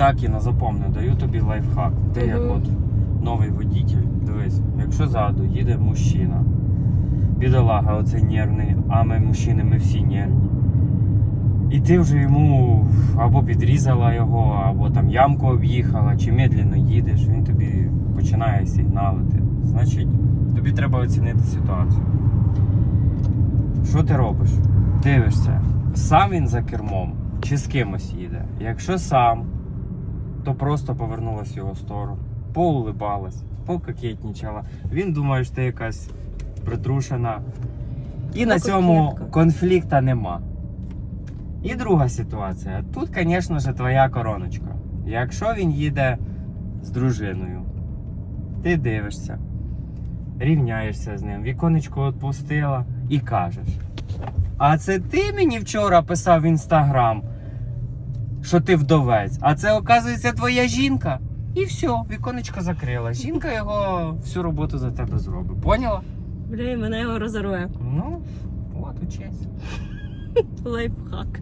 так і на запомни, даю тобі лайфхак. Ти як от новий водитель, дивись, якщо ззаду їде мужчина, бідолага, оцей нервний, а ми мужчини, ми всі нервні. І ти вже йому або підрізала його, або там ямку об'їхала, чи медленно їдеш, він тобі починає сигналити. Значить, тобі треба оцінити ситуацію. Що ти робиш? Дивишся, сам він за кермом чи з кимось їде. Якщо сам, то просто повернулась в його сторону, поулибалась, пококетнічала. Він думає, що ти якась притрушена. І на цьому конфлікта нема. І друга ситуація. Тут, звісно ж, твоя короночка. Якщо він їде з дружиною, ти дивишся, рівняєшся з ним, віконечко відпустила і кажеш. А це ти мені вчора писав в інстаграм, що ти вдовець, а це, оказується, твоя жінка. І все, віконечко закрила. Жінка його всю роботу за тебе зробить. Поняла? Бля, і мене його розорве. Ну, от учись. Лайфхак.